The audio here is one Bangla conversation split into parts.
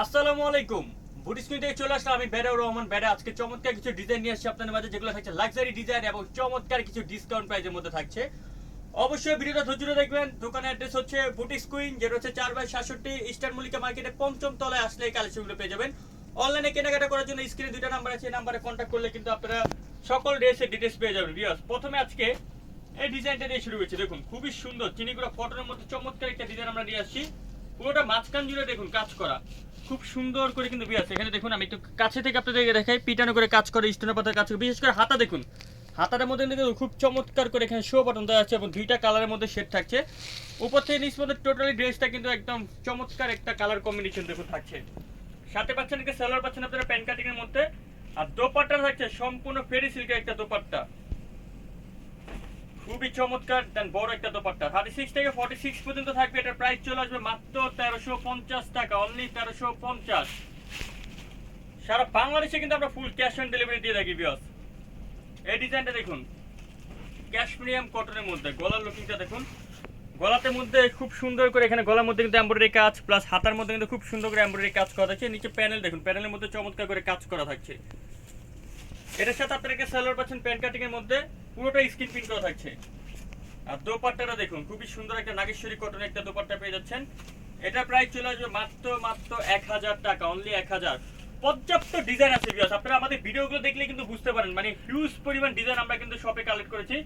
আসসালামু আলাইকুম। চলে আসলাম আমি বেড়া রহমান। বেড়া, আজকে চমৎকার কিছু ডিজাইন নিয়ে আসছি আপনাদের মাঝে, যেগুলো থাকছে লাক্সারি ডিজাইন এবং চমৎকার কিছু ডিসকাউন্ট মধ্যে থাকছে। অবশ্যই ভিডিওটা ধৈর্য দেখবেন। দোকানের অ্যাড্রেস হচ্ছে বুটিক কুইন যেটা হচ্ছে চার বাই সাতষট্টি ইস্টার মার্কেটে পঞ্চম তলায় আসলে এই কালেকশনগুলো পেয়ে যাবেন। অনলাইনে কেনাকাটা করার জন্য স্ক্রিনে দুইটা নাম্বার আছে, এই নাম্বারে কন্ট্যাক্ট করলে কিন্তু আপনারা সকল ড্রেসের ডিটেলস পেয়ে যাবেন বিয়াস প্রথমে আজকে এই ডিজাইনটা দিয়ে শুরু হয়েছে দেখুন, খুবই সুন্দর, চিনিগুলো কটনের মধ্যে চমৎকার একটা ডিজাইন আমরা নিয়ে আসছি। পুরোটা মাঝখান জুড়ে দেখুন, কাজ করা। খুব সুন্দর করে কিন্তু বিয়াস এখানে দেখুন, আমি একটু কাছে থেকে আপনাদেরকে দেখাই, পিটানো করে কাজ করে, স্টোনের পাতার কাজ করে, বিশেষ করে হাতা দেখুন। হাতাটার মধ্যে কিন্তু খুব চমৎকার করে এখানে শো বাটন দেওয়া আছে এবং দুইটা কালারের মধ্যে শেড থাকছে। উপর থেকে নিচ মধ্যে টোটালি ড্রেসটা কিন্তু একদম চমৎকার একটা কালার কম্বিনেশন দেখুন থাকছে। সাথে পাচ্ছেন একটা সালোয়ার পাচ্ছেন আপনারা প্যান কাটিং এর মধ্যে। আর দোপাট্টা থাকছে, সম্পূর্ণ ফেরি সিল্কের একটা দোপাট্টা। খুবই চমৎকার দেন বড় একটা দোপাট্টা। থার্টি সিক্স থেকে ফর্টি সিক্স পর্যন্ত থাকবে, এটার প্রাইস চলে আসবে মাত্র তেরোশো পঞ্চাশ টাকা অনলি তেরোশো পঞ্চাশ। সারা বাংলাদেশে কিন্তু আমরা ফুল ক্যাশ অন ডেলিভারি দিয়ে থাকি বিয়স এই ডিজাইনটা দেখুন ক্যাশমিরিয়াম কটনের মধ্যে, গলার লুকিংটা দেখুন। গলাতে মধ্যে খুব সুন্দর করে এখানে গলার মধ্যে কিন্তু এমব্রয়ডারি কাজ প্লাস হাতার মধ্যে কিন্তু খুব সুন্দর করে এমব্রয়ডারি কাজ করা থাকছে নিচে প্যানেল দেখুন প্যানেলের মধ্যে চমৎকার করে কাজ করা থাকছে। এটার সাথে আপনারা একটা সালোয়ার পাচ্ছেন প্যান্ট কাটিং এর মধ্যে। পুরোটা স্কিন প্রিন্ট করা থাকছে। আর দোপাট্টাটা দেখুন, খুবই সুন্দর একটা নাগেশ্বরী কটনের একটা দোপাট্টা পেয়ে যাচ্ছেন। এটা প্রায় চলে আসবে মাত্র মাত্র এক হাজার টাকা অনলি এক হাজার। পর্যাপ্ত ডিজাইন আছে বিয়াস আপনারা আমাদের ভিডিওগুলো দেখলে কিন্তু বুঝতে পারেন। মানে হিউজ পরিমাণ ডিজাইন আমরা কিন্তু শপে কালেক্ট করেছি।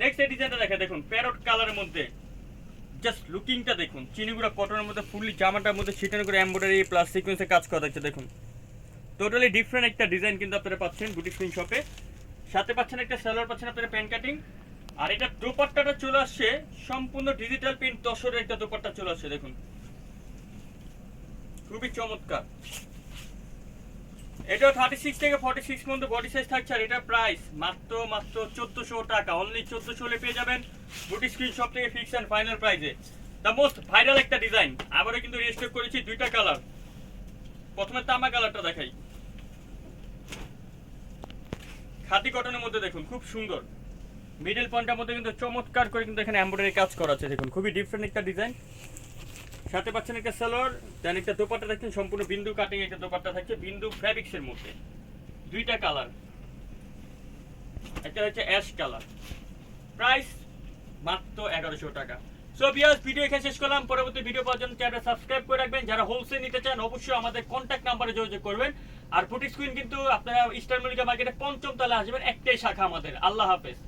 নেক্সট এই ডিজাইনটা দেখে দেখুন প্যারট কালারের মধ্যে। জাস্ট লুকিংটা দেখুন চিনিগুড়া কটনের মধ্যে ফুললি জামাটার মধ্যে ছিটানো করে এমব্রয়ডারি প্লাস সিকোয়েন্সে কাজ করা থাকছে, দেখুন। টোটালি ডিফারেন্ট একটা ডিজাইন কিন্তু আপনারা পাচ্ছেন বুটিক স্ক্রিন শপে সাথে পাচ্ছেন একটা সালোয়ার পাচ্ছেন আপনারা প্যান্ট কাটিং আর এটা দোপাট্টাটা চলে আসছে, সম্পূর্ণ ডিজিটাল প্রিন্ট দশরের একটা দোপাট্টা চলে আসছে, দেখুন। খুবই চমৎকার। এটা থার্টি সিক্স থেকে ফর্টি সিক্স পর্যন্ত বডি সাইজ থাকছে, আর এটা প্রাইস মাত্র মাত্র চোদ্দশো টাকা। অনলি চোদ্দশো হলে পেয়ে যাবেন বুটি স্ক্রিন শপ থেকে ফিক্স অ্যান্ড ফাইনাল প্রাইসে দ্য মোস্ট ভাইরাল একটা ডিজাইন আবারও কিন্তু রেজিস্টার করেছি দুইটা কালার প্রথমে তামা কালারটা দেখাই। খাদি কটনের মধ্যে দেখুন, খুব সুন্দর। মিডল পয়েন্টের মধ্যে কিন্তু চমৎকার করে কিন্তু এখানে এমব্রয়ডারি কাজ করা আছে, দেখুন, খুবই ডিফারেন্ট একটা ডিজাইন সাথে পাচ্ছেন একটা সালোয়ার দেন একটা দোপাট্টা দেখছেন, সম্পূর্ণ বিন্দু কাটিং একটা দোপাট্টা থাকছে, বিন্দু ফ্যাব্রিক্স এর মধ্যে। দুইটা কালার একটা হচ্ছে অ্যাশ কালার প্রাইস মাত্র এগারোশো টাকা। সো বিয়াস ভিডিও এখানে শেষ করলাম। পরবর্তী ভিডিও পাওয়ার জন্য চ্যানেলটা সাবস্ক্রাইব করে রাখবেন। যারা হোলসেল নিতে চান, অবশ্যই আমাদের কন্ট্যাক্ট নাম্বারে যোগাযোগ করবেন। আর ফুটিক্স স্ক্রিন কিন্তু আপনারা ইস্টার মল্লিকা মার্কেটে পঞ্চম তলা আসবেন একটাই শাখা আমাদের। আল্লাহ হাফেজ।